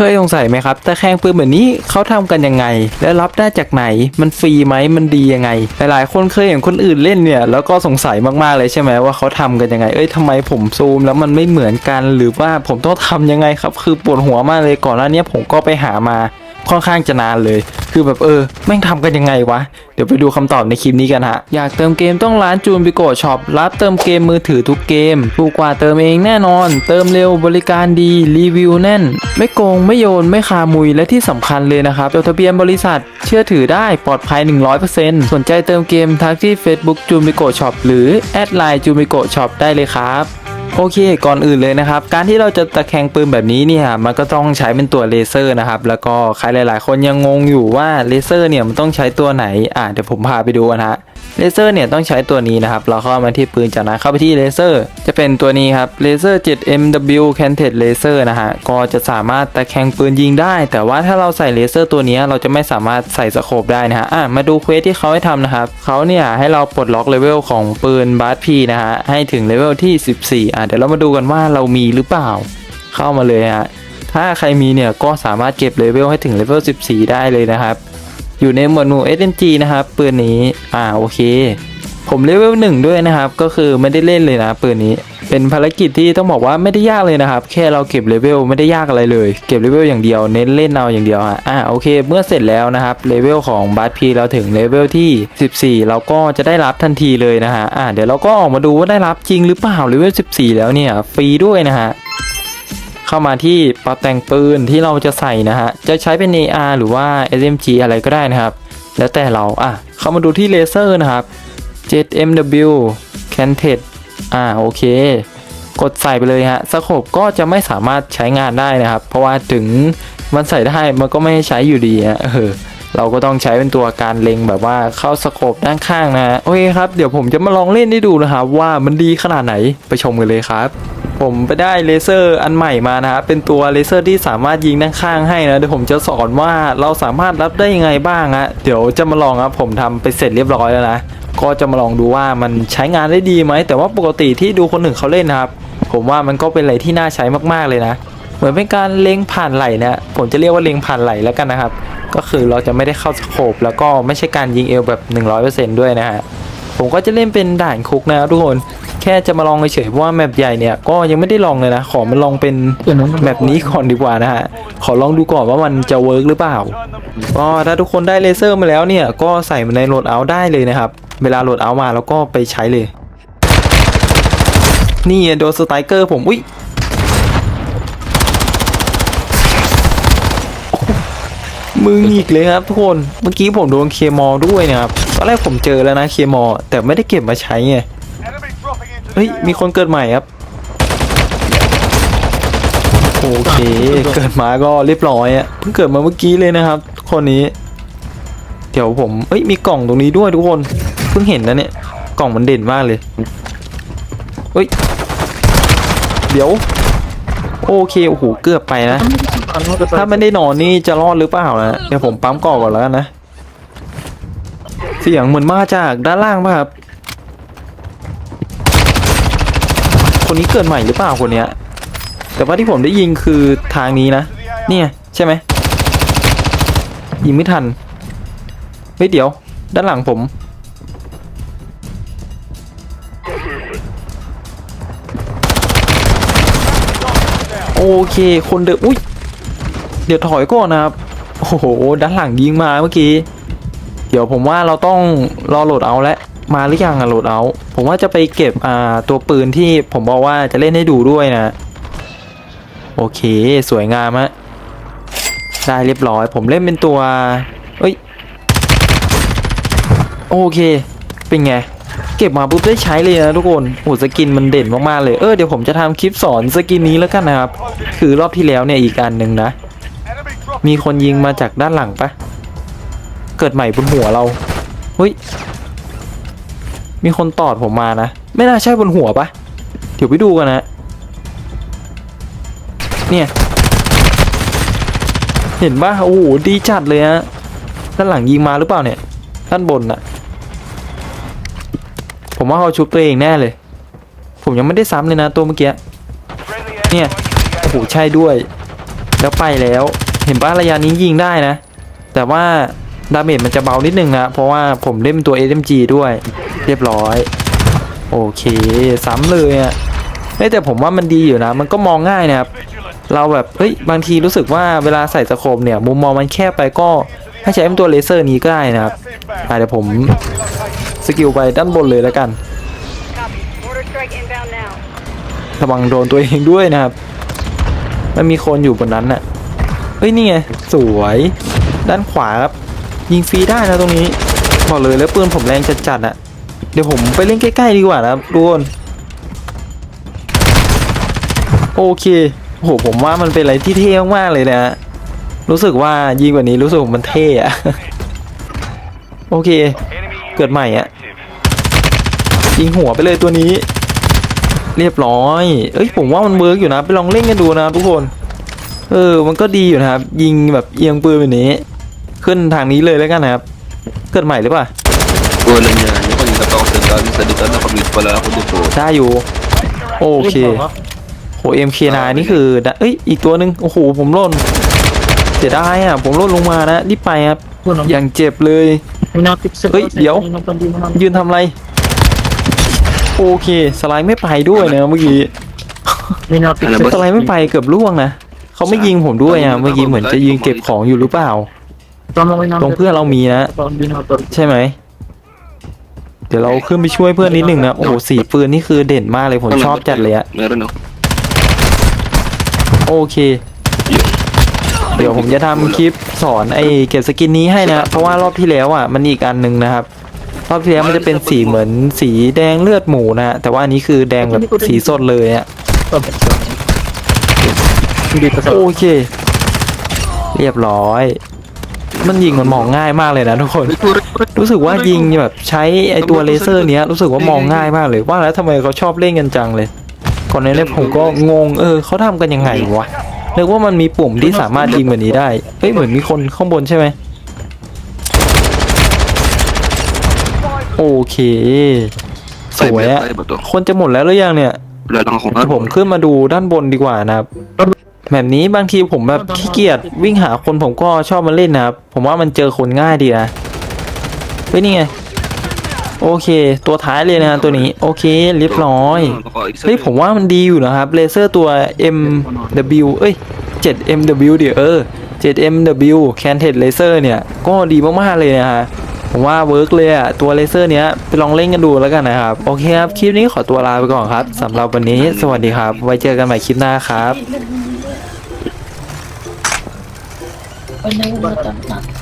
เคยสงสัยไหมครับตะแคงปืนแบบนี้เขาทำกันยังไง และรับได้จากไหน มันฟรีไหมมันดียังไง หลายๆ คนเคยเห็นคนอื่นเล่นเนี่ย แล้วก็สงสัยมากๆเลยใช่ไหมว่าเขาทำกันยังไง เอ้ยทำไมผมซูมแล้วมันไม่เหมือนกัน หรือว่าผมต้องทำยังไงครับ คือปวดหัวมากเลยก่อนหน้านี้ผมก็ไปหามา ค่อนข้างจะนานเลย คือแบบเออแม่งทำกันยังไงวะ เดี๋ยวไปดูคำตอบในคลิปนี้กันฮะ อยากเติมเกมต้องร้านจูนบิโกช็อปรับเติมเกมมือถือทุกเกม ถูกกว่าเติมเองแน่นอน เติมเร็วบริการดีรีวิวแน่น ไม่โกงไม่โยนไม่คามุยและที่สำคัญเลยนะครับจดทะเบียนบริษัท เชื่อถือได้ปลอดภัย 100%สนใจเติมเกมทักที่ Facebook จูนบิโกช็อปหรือแอดไลน์จูนบิโกช็อปได้เลยครับ โอเค ก่อนอื่นเลยนะครับ การที่เราจะตะแคงปืนแบบนี้เนี่ยมันก็ต้องใช้เป็นตัวเลเซอร์นะครับ แล้วก็ใครหลาย ๆ คนยังงงอยู่ว่าเลเซอร์เนี่ยมันต้องใช้ตัวไหน อะเดี๋ยวผมพาไปดูนะฮะ เลเซอร์เนี่ยต้องใช้ตัวนี้นะครับ เราเข้ามาที่ปืนจากนั้นเข้าไปที่เลเซอร์ จะเป็นตัวนี้ครับเลเซอร์ 7MW Canted Laser นะฮะ ก็จะสามารถตะแคงปืนยิงได้ แต่ว่าถ้าเราใส่เลเซอร์ตัวนี้เราจะไม่สามารถใส่สโคปได้นะฮะ อะ มาดูเควสที่เขาให้ทำนะครับ เขาเนี่ยให้เราปลดล็อกเลเวลของปืนบาร์พีนะฮะ ให้ถึงเลเวลที่ 14 อะ เดี๋ยวเรามาดูกันว่าเรามีหรือเปล่า เข้ามาเลยฮะ ถ้าใครมีเนี่ยก็สามารถเก็บเลเวลให้ถึงเลเวล 14 ได้เลยนะครับ อยู่ในหมวดหมู่ SMG นะครับ ปืนนี้ อ่าโอเค ผมเลเวลหนึ่งด้วยนะครับ ก็คือไม่ได้เล่นเลยนะปืนนี้ เป็นภารกิจที่ต้องบอกว่าไม่ได้ยากเลยนะครับ แค่เราเก็บเลเวลไม่ได้ยากอะไรเลย เก็บเลเวลอย่างเดียวเน้นเล่นเอาอย่างเดียวฮะอ่าโอเค เมื่อเสร็จแล้วนะครับเลเวลของบัตพีเราถึงเลเวลที่ 14 เราก็จะได้รับทันทีเลยนะฮะอ่าเดี๋ยวเราก็ออกมาดูว่าได้รับจริงหรือเปล่าเลเวล14 แล้วเนี่ยฟรีด้วยนะฮะ เข้ามาที่ปรับแต่งปืนที่เราจะใส่นะฮะ จะใช้เป็น AR หรือว่า SMG อะไรก็ได้นะครับ แล้วแต่เราอะเข้ามาดูที่เลเซอร์นะครับ 7MW Canted อ่าโอเค กดใส่ไปเลยฮะสโคปก็จะไม่สามารถใช้งานได้นะครับ เพราะว่าถึงมันใส่ได้มันก็ไม่ใช้อยู่ดีฮะเออเราก็ต้องใช้เป็นตัวการเล็งแบบว่าเข้าสโคปด้านข้างนะฮะโอเคครับ เดี๋ยวผมจะมาลองเล่นให้ดูนะครับว่ามันดีขนาดไหนไปชมกันเลยครับ ผมไปได้เลเซอร์อันใหม่มานะครับเป็นตัวเลเซอร์ที่สามารถยิงด้านข้างให้นะเดี๋ยวผมจะสอนว่าเราสามารถรับได้ยังไงบ้างฮะเดี๋ยวจะมาลองครับผมทำไปเสร็จเรียบร้อยแล้วนะก็จะมาลองดูว่ามันใช้งานได้ดีไหมแต่ว่าปกติที่ดูคนอื่นเขาเล่นนะครับ ผมว่ามันก็เป็นอะไรที่น่าใช้มากๆเลยนะ เหมือนเป็นการเล็งผ่านไหลนะผมจะเรียกว่าเล็งผ่านไหลแล้วกันนะครับ ก็คือเราจะไม่ได้เข้าสโคปแล้วก็ไม่ใช่การยิงเอวแบบ 100%ด้วยนะฮะ ผมก็จะเล่นเป็นด่านคุกนะครับทุกคนแค่จะมาลองเฉยๆเพราะว่าแมปใหญ่เนี่ยก็ยังไม่ได้ลองเลยนะ ขอมาลองเป็นแมปนี้ก่อนดีกว่านะฮะขอลองดูก่อนว่ามันจะเวิร์กหรือเปล่าก็ถ้าทุกคนได้เลเซอร์มาแล้วเนี่ยก็ใส่มันในโหลดเอาได้เลยนะครับ เวลาโหลดเอามาแล้วก็ไปใช้เลย นี่โดนสไตรเกอร์ผมอุ้ยมึงอีกเลยครับทุกคน เมื่อกี้ผมโดนเคมอลด้วยนะครับ ตอนแรกผมเจอแล้วนะเคมอลแต่ไม่ได้เก็บมาใช้ไง Enemy dropping into เฮ้ยมีคนเกิดใหม่ครับโอเคเกิดมาก็เรียบร้อยอะเพิ่งเกิดมาเมื่อกี้เลยนะครับ คนนี้ เดี๋ยวผมเอ้ยมีกล่องตรงนี้ด้วยทุกคนเพิ่งเห็นนะเนี่ยกล่องมันเด่นมากเลยเฮ้ยเดี๋ยวโอเคโอ้โหเกือบไปนะ ถ้าไม่ได้นอนนี่จะรอดหรือเปล่านะเดี๋ยวผมปั๊มก่อนก่อนแล้วกันนะเสียงเหมือนมาจากด้านล่างป่ะครับ คนนี้เกิดใหม่หรือเปล่าคนเนี้ย แต่ว่าที่ผมได้ยิงคือทางนี้นะ เนี่ยใช่ไหมยิงไม่ทัน เฮ้ยเดี๋ยว ด้านหลังผม โอเคคนเดิมอุ้ย เดี๋ยวถอยก่อนนะครับ โอ้โห ด้านหลังยิงมาเมื่อกี้ เดี๋ยวผมว่าเราต้องรอโหลดเอาแล้วมาหรือยังอะโหลดเอา ผมว่าจะไปเก็บอ่าตัวปืนที่ผมบอกว่าจะเล่นให้ดูด้วยนะ โอเคสวยงามฮะได้เรียบร้อย ผมเล่นเป็นตัวเอ้ยโอเคเป็นไงเก็บมาปุ๊บได้ใช้เลยนะทุกคนโอ้สกินมันเด่นมากๆเลย เออเดี๋ยวผมจะทำคลิปสอนสกินนี้แล้วกันนะครับ คือรอบที่แล้วเนี่ยอีกอันหนึ่งนะ มีคนยิงมาจากด้านหลังปะ เกิดใหม่บนหัวเราเฮ้ยมีคนตอดผมมานะ ไม่น่าใช่บนหัวปะเดี๋ยวไปดูกันนะ เนี่ย เห็นปะโอ้โหดีจัดเลยฮะด้านหลังยิงมาหรือเปล่าเนี่ย ด้านบนน่ะ ผมว่าเขาชุบตัวเองแน่เลย ผมยังไม่ได้ซ้ำเลยนะตัวเมื่อกี้ เนี่ย โอ้โห ใช่ด้วย แล้วไปแล้ว เห็นปะระยะนี้ยิงได้นะ แต่ว่า ดาเมจมันจะเบานิดนึงนะเพราะว่าผมเล่นตัว SMG ด้วย เรียบร้อย โอเคซ้ำเลยอะแต่ผมว่ามันดีอยู่นะ มันก็มองง่ายนะครับเราแบบเฮ้ยบางทีรู้สึกว่าเวลาใส่สโคมเนี่ย มุมมองมันแคบไปก็ให้ใช้ตัวเลเซอร์นี้ก็ได้นะครับเดี๋ยวผมสกิลไปด้านบนเลยแล้วกันระวังโดนตัวเองด้วยนะครับ มันมีคนอยู่บนนั้นน่ะ เฮ้ย นี่ไง สวย ด้านขวาครับ ยิงฟรีได้นะตรงนี้บอกเลยแล้วปืนผมแรงจัดๆอะ เดี๋ยวผมไปเล่นใกล้ๆดีกว่านะทุกคนโอเคโอ้โหผมว่ามันเป็นอะไรที่เท่มากๆเลยนะรู้สึกว่ายิงกว่านี้รู้สึกว่ามันเท่อะโอเค เกิดใหม่อะยิงหัวไปเลยตัวนี้ เรียบร้อย เอ้ยผมว่ามันเวิร์กอยู่นะ ไปลองเล่นกันดูนะทุกคน เออ มันก็ดีอยู่นะครับ ยิงแบบเอียงปืนแบบนี้ ขึ้นทางนี้เลยแล้วกันนะครับ เกิดใหม่หรือเปล่า Bolanya, ni kan kita tahu sekali tadi kan aku di kepala aku tu tu. ได้อยู่ โอเคโหเอ็มเคนนี่คือดะเอ้ยอีกตัวหนึ่งโอ้โหผมหล่นเสียดายอะผมหล่นลงมานะรีบไปครับ อย่างเจ็บเลย เฮ้ยเดี๋ยว ยืนทำอะไร โอเค สไลด์ไม่ไปด้วยนะเมื่อกี้ สไลด์ไม่ไปเกือบล่วงนะเขาไม่ยิงผมด้วยอะเมื่อกี้เหมือนจะยิงเก็บของอยู่หรือเปล่า ตรงเพื่อนเรามีนะใช่ไหม เดี๋ยวเราขึ้นไปช่วยเพื่อนนิดหนึ่งนะ โอ้โหสีปืนนี่คือเด่นมากเลยผมชอบจัดเลยอะ Meron no. โอเค เดี๋ยวผมจะทำคลิปสอนไอ้เก็บสกินนี้ให้นะ เพราะว่ารอบที่แล้วอะมันอีกอันหนึ่งนะครับ รอบที่แล้วมันจะเป็นสีเหมือนสีแดงเลือดหมูนะ แต่ว่าอันนี้คือแดงแบบสีสดเลยอะโอเค เรียบร้อย มันยิงมันมองง่ายมากเลยนะทุกคน รู้สึกว่ายิงแบบใช้ไอตัวเลเซอร์เนี้ยรู้สึกว่ามองง่ายมากเลยว่าแล้วทำไมเขาชอบเล่นกันจังเลย ก่อนหน้านี้ผมก็งงเออเขาทำกันยังไงวะนึกว่ามันมีปุ่มที่สามารถยิงแบบนี้ได้เฮ้ยเหมือนมีคนข้างบนใช่ไหมโอเคสวยอะ betul. คนจะหมดแล้วหรือยังเนี่ย Udah langsung ผมขึ้นมาดูด้านบนดีกว่านะครับ แบบนี้บางทีผมแบบขี้เกียจวิ่งหาคนผมก็ชอบมาเล่นนะครับ ผมว่ามันเจอคนง่ายดีนะเฮ้ยนี่ไง โอเค ตัวท้ายเลยนะตัวนี้ โอเคเรียบร้อยเฮ้ยผมว่ามันดีอยู่นะครับเลเซอร์ตัว MW เอ้ย 7MW เดี๋ยวเออ 7MW Can t e d Laser เนี่ยก็ดีมากๆเลยนะฮะผมว่าเวิร์กเลยอะตัวเลเซอร์เนี้ยไปลองเล่นกันดูแล้วกันนะครับ โอเคครับ คลิปนี้ขอตัวลาไปก่อนครับสำหรับวันนี้สวัสดีครับ ไว้เจอกันใหม่คลิปหน้าครับ Panay yung mata natin.